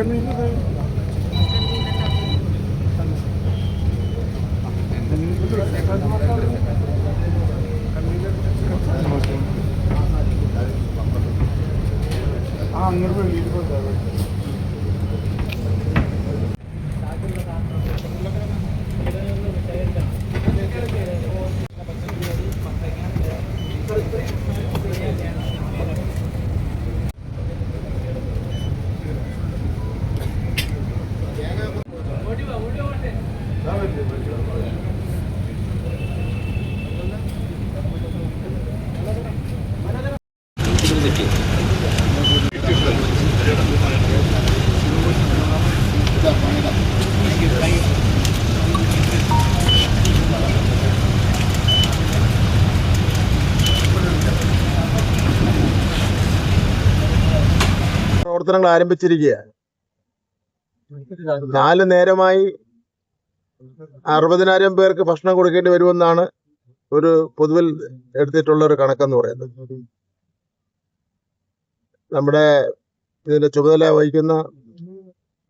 ఎక్కడ అంగడి పోయి నీళ్ళు పోతారు പോയി പ്രവർത്തനങ്ങൾ ആരംഭിച്ചിരിക്കുകയാണ്. നാല് നേരമായി അറുപതിനായിരം പേർക്ക് ഭക്ഷണം കൊടുക്കേണ്ടി വരുമെന്നാണ് ഒരു പൊതുവിൽ എടുത്തിട്ടുള്ള ഒരു കണക്കെന്ന് പറയുന്നത്. നമ്മുടെ ഇതിന്റെ ചുമതല വഹിക്കുന്ന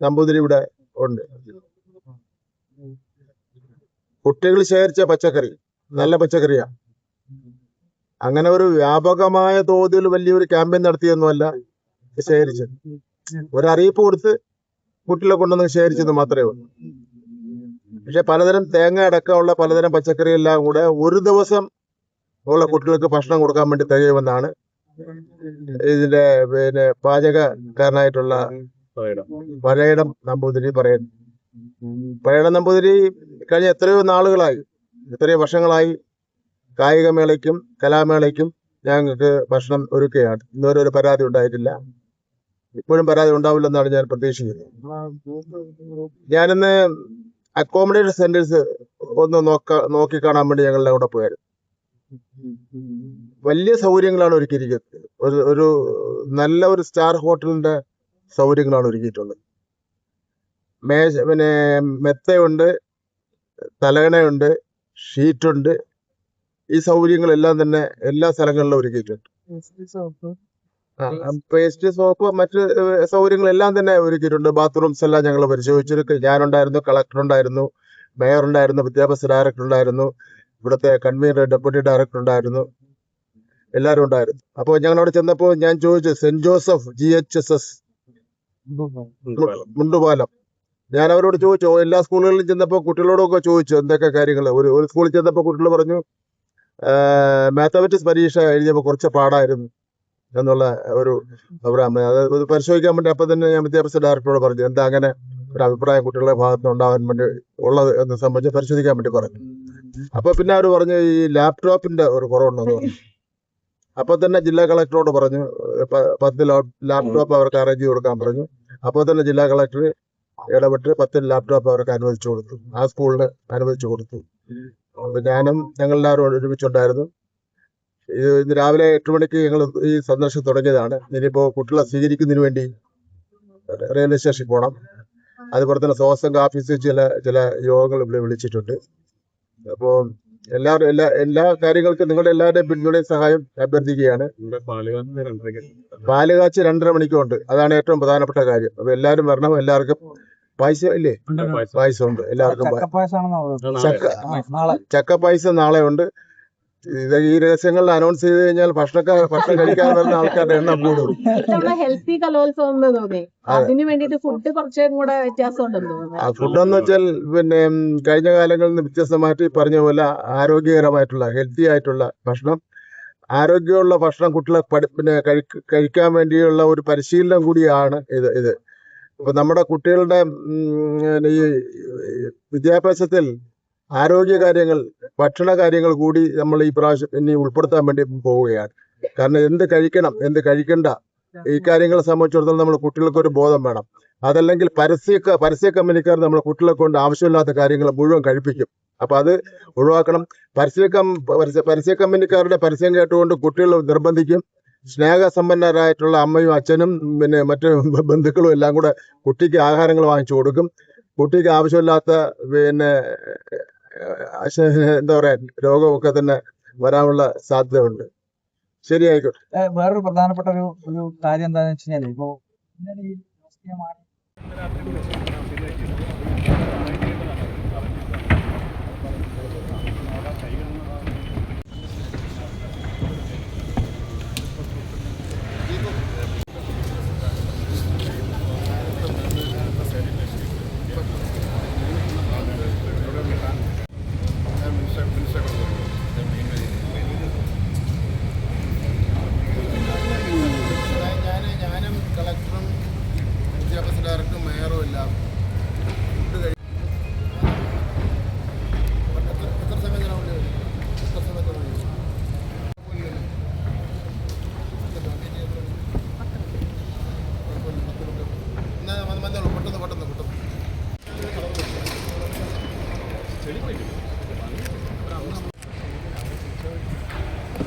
നമ്പൂതിരി ഇവിടെ ഉണ്ട്. കുട്ടികൾ ശേഖരിച്ച പച്ചക്കറി നല്ല പച്ചക്കറിയാ. അങ്ങനെ ഒരു വ്യാപകമായ തോതിൽ വലിയൊരു ക്യാമ്പയിൻ നടത്തിയൊന്നുമല്ല ശേഖരിച്ചത്. ഒരറിയിപ്പ് കൊടുത്ത് കുട്ടികളെ കൊണ്ടുവന്ന് ശേഖരിച്ചത് മാത്രമേ ഉള്ളൂ. പക്ഷെ പലതരം തേങ്ങ അടക്കമുള്ള പലതരം പച്ചക്കറി എല്ലാം കൂടെ ഒരു ദിവസം ഉള്ള കുട്ടികൾക്ക് ഭക്ഷണം കൊടുക്കാൻ വേണ്ടി തികയുമെന്നാണ് ഇതിന്റെ പിന്നെ പാചകക്കാരനായിട്ടുള്ള പഴയടം നമ്പൂതിരി പറയുന്നു പഴയടം നമ്പൂതിരി കഴിഞ്ഞ എത്രയോ നാളുകളായി എത്രയോ വർഷങ്ങളായി കായികമേളയ്ക്കും കലാമേളയ്ക്കും ഞങ്ങൾക്ക് ഭക്ഷണം ഒരുക്കുകയാണ്. ഇന്നുവരെ ഒരു പരാതി ഉണ്ടായിട്ടില്ല. ഇപ്പോഴും പരാതി ഉണ്ടാവില്ലെന്നാണ് ഞാൻ പ്രതീക്ഷിക്കുന്നത്. ഞാനിന്ന് അക്കോമഡേഷൻ സെന്റേഴ്സ് ഒന്ന് നോക്ക നോക്കിക്കാണാൻ വേണ്ടി ഞങ്ങളുടെ അവിടെ പോയായിരുന്നു. വലിയ സൗകര്യങ്ങളാണ് ഒരുക്കിയിരിക്കുന്നത്. ഒരു ഒരു നല്ല ഒരു സ്റ്റാർ ഹോട്ടലിന്റെ സൗകര്യങ്ങളാണ് ഒരുക്കിയിട്ടുള്ളത്. മേശ പിന്നെ മെത്തയുണ്ട് തലകണയുണ്ട് ഷീറ്റുണ്ട്. ഈ സൗകര്യങ്ങളെല്ലാം തന്നെ എല്ലാ സ്ഥലങ്ങളിലും ഒരുക്കിയിട്ടുണ്ട്. പേസ്റ്റ് സോപ്പ് മറ്റ് സൗകര്യങ്ങളെല്ലാം തന്നെ ഒരുക്കിയിട്ടുണ്ട്. ബാത്റൂംസ് എല്ലാം ഞങ്ങൾ പരിശോധിച്ചിരിക്കും ഞാനുണ്ടായിരുന്നു കളക്ടർ ഉണ്ടായിരുന്നു മേയർ ഉണ്ടായിരുന്നു വിദ്യാഭ്യാസ ഡയറക്ടർ ഉണ്ടായിരുന്നു ഇവിടുത്തെ കൺവീനർ ഡെപ്യൂട്ടി ഡയറക്ടർ ഉണ്ടായിരുന്നു എല്ലാവരും ഉണ്ടായിരുന്നു. അപ്പോൾ ഞങ്ങൾ അവിടെ ചെന്നപ്പോൾ ഞാൻ ചോദിച്ചു Saint Joseph G H S S? Mundupalam. ഞാൻ അവരോട് ചോദിച്ചു എല്ലാ സ്കൂളുകളിലും ചെന്നപ്പോൾ കുട്ടികളോടൊക്കെ ചോദിച്ചു എന്തൊക്കെ കാര്യങ്ങൾ? ഒരു ഒരു സ്കൂളിൽ ചെന്നപ്പോൾ കുട്ടികൾ പറഞ്ഞു മാത്തമാറ്റിക്സ് പരീക്ഷ എഴുതിയപ്പോൾ കുറച്ച് പാടായിരുന്നു എന്നുള്ള ഒരു അഭിപ്രായം. അത് പരിശോധിക്കാൻ വേണ്ടി അപ്പം തന്നെ ഞാൻ വിദ്യാഭ്യാസ ഡയറക്ടറോട് പറഞ്ഞു എന്താ അങ്ങനെ ഒരു അഭിപ്രായം കുട്ടികളുടെ ഭാഗത്ത് ഉണ്ടാവാൻ വേണ്ടി ഉള്ളത് എന്ന് സംബന്ധിച്ച് പരിശോധിക്കാൻ വേണ്ടി പറഞ്ഞു. അപ്പോൾ പിന്നെ അവർ പറഞ്ഞു ഈ ലാപ്ടോപ്പിന്റെ ഒരു കുറവുണ്ടെന്ന് പറഞ്ഞു. അപ്പൊ തന്നെ ജില്ലാ കളക്ടറോട് പറഞ്ഞു പത്ത് ലാപ്ടോപ്പ് അവർക്ക് അറേഞ്ച് കൊടുക്കാൻ പറഞ്ഞു. അപ്പോൾ തന്നെ ജില്ലാ കളക്ടർ ഇടപെട്ട് പത്ത് ലാപ്ടോപ്പ് അവർക്ക് അനുവദിച്ചു കൊടുത്തു. ആ സ്കൂളിന് അനുവദിച്ചു കൊടുത്തു. ഞാനും ഞങ്ങളെല്ലാവരും ഒരുമിച്ചുണ്ടായിരുന്നു. ഇത് ഇന്ന് രാവിലെ എട്ട് മണിക്ക് ഞങ്ങൾ ഈ സന്ദർശനം തുടങ്ങിയതാണ്. ഇനിയിപ്പോൾ കുട്ടികളെ സ്വീകരിക്കുന്നതിന് വേണ്ടി റെയിൽവേ സ്റ്റേഷനിൽ പോകണം അതുപോലെ തന്നെ സോസംഘ ഓഫീസിൽ ചില ചില യോഗങ്ങൾ ഇവിടെ വിളിച്ചിട്ടുണ്ട്. അപ്പോൾ എല്ലാവരും എല്ലാ എല്ലാ കാര്യങ്ങൾക്കും നിങ്ങളുടെ എല്ലാവരുടെയും പിന്തുണയും സഹായം അഭ്യർത്ഥിക്കുകയാണ്. പാലുകാച്ച് രണ്ടര മണിക്കുണ്ട് അതാണ് ഏറ്റവും പ്രധാനപ്പെട്ട കാര്യം. അപ്പൊ എല്ലാവരും വരണം എല്ലാവർക്കും പായസം ഇല്ലേ? പായസം ഉണ്ട്. എല്ലാവർക്കും ചക്ക പായസം നാളെ ഉണ്ട്. ഇത് ഈ രഹസ്യങ്ങളിൽ അനൗൺസ് ചെയ്ത് കഴിഞ്ഞാൽ ഭക്ഷണക്കാർ ഭക്ഷണം കഴിക്കാൻ വരുന്ന ആൾക്കാരുടെ എണ്ണം കൂടും. ഹെൽത്തി കലോത്സവം. അതിന് വേണ്ടിട്ട് ഫുഡ് കുറച്ചും കൂടെ വ്യത്യാസം ഉണ്ടെന്ന് ആ ഫുഡ് എന്ന് വെച്ചാൽ പിന്നെ കഴിഞ്ഞ കാലങ്ങളിൽ നിന്ന് വ്യത്യസ്തമായിട്ട് പറഞ്ഞ പോലെ ആരോഗ്യകരമായിട്ടുള്ള ഹെൽത്തി ആയിട്ടുള്ള ഭക്ഷണം ആരോഗ്യമുള്ള ഭക്ഷണം കുട്ടികളെ പഠി പിന്നെ കഴിക്ക- കഴിക്കാൻ വേണ്ടിയുള്ള ഒരു പരിശീലനം കൂടിയാണ് ഇത് ഇത്. ഇപ്പൊ നമ്മുടെ കുട്ടികളുടെ ഈ വിദ്യാഭ്യാസത്തിൽ ആരോഗ്യ കാര്യങ്ങൾ ഭക്ഷണ കാര്യങ്ങൾ കൂടി നമ്മൾ ഈ പ്രാവശ്യം ഇനി ഉൾപ്പെടുത്താൻ വേണ്ടി പോവുകയാണ്. കാരണം എന്ത് കഴിക്കണം എന്ത് കഴിക്കണ്ട ഈ കാര്യങ്ങളെ സംബന്ധിച്ചിടത്തോളം നമ്മൾ കുട്ടികൾക്ക് ഒരു ബോധം വേണം. അതല്ലെങ്കിൽ പരസ്യ പരസ്യ കമ്പനിക്കാർ നമ്മൾ കുട്ടികളെ കൊണ്ട് ആവശ്യമില്ലാത്ത കാര്യങ്ങൾ മുഴുവൻ കഴിപ്പിക്കും. അപ്പൊ അത് ഒഴിവാക്കണം. പരസ്യ കം പരസ്യ കമ്പനിക്കാരുടെ പരസ്യം കേട്ടുകൊണ്ട് കുട്ടികൾ നിർബന്ധിക്കും. സ്നേഹസമ്പന്നരായിട്ടുള്ള അമ്മയും അച്ഛനും പിന്നെ മറ്റു ബന്ധുക്കളും എല്ലാം കൂടെ കുട്ടിക്ക് ആഹാരങ്ങൾ വാങ്ങിച്ചു കൊടുക്കും. കുട്ടിക്ക് ആവശ്യമില്ലാത്ത പിന്നെ എന്താ പറയാ രോഗമൊക്കെ തന്നെ വരാനുള്ള സാധ്യതയുണ്ട്. ശരിയായിക്കോട്ടെ വേറൊരു പ്രധാനപ്പെട്ട ഒരു ഒരു കാര്യം എന്താണെന്ന് വെച്ച് കഴിഞ്ഞാൽ ഇപ്പോ